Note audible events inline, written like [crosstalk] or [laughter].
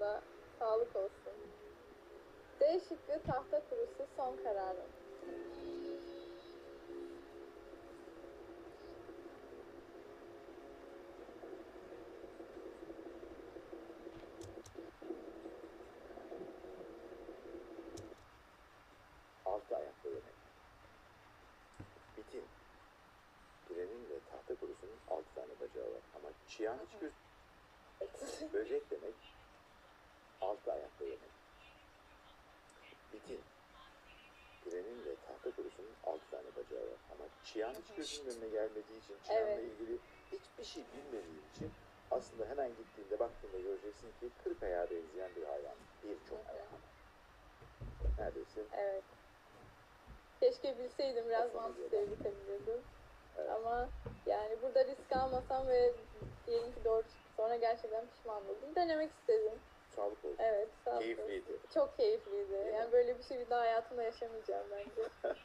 burada. Sağlık olsun. D şıkkı tahta kurusu son kararım. Altı ayaklı yemek. Bitin. Pirenin ve tahta kurusunun altı tane bacağı var. Ama çiyan hiç göz... Böcek demek altı ayaklı yemek. Bitin. Pirenin ve tahta kurusunun altı tane bacağı var. Ama çiyan hiç gözümün önüne gelmediği için, çiyanla Evet. ilgili hiçbir şey bilmediğim için aslında hemen gittiğinde baktığında göreceksin ki kırk ayağa benzeyen bir hayvan. Birçok ayağı. Neredeyse Evet. Keşke bilseydim biraz Aslında mantık diyorlar. yürütebilirdim. Evet. Ama yani burada risk almasam ve diyelim ki doğru sonra gerçekten pişman oldum. Denemek istedim. sağlık olsun. Evet sağ olun. Keyifliydi. Çok keyifliydi. Değil mi? Yani böyle bir şey bir daha hayatımda yaşamayacağım bence. [laughs]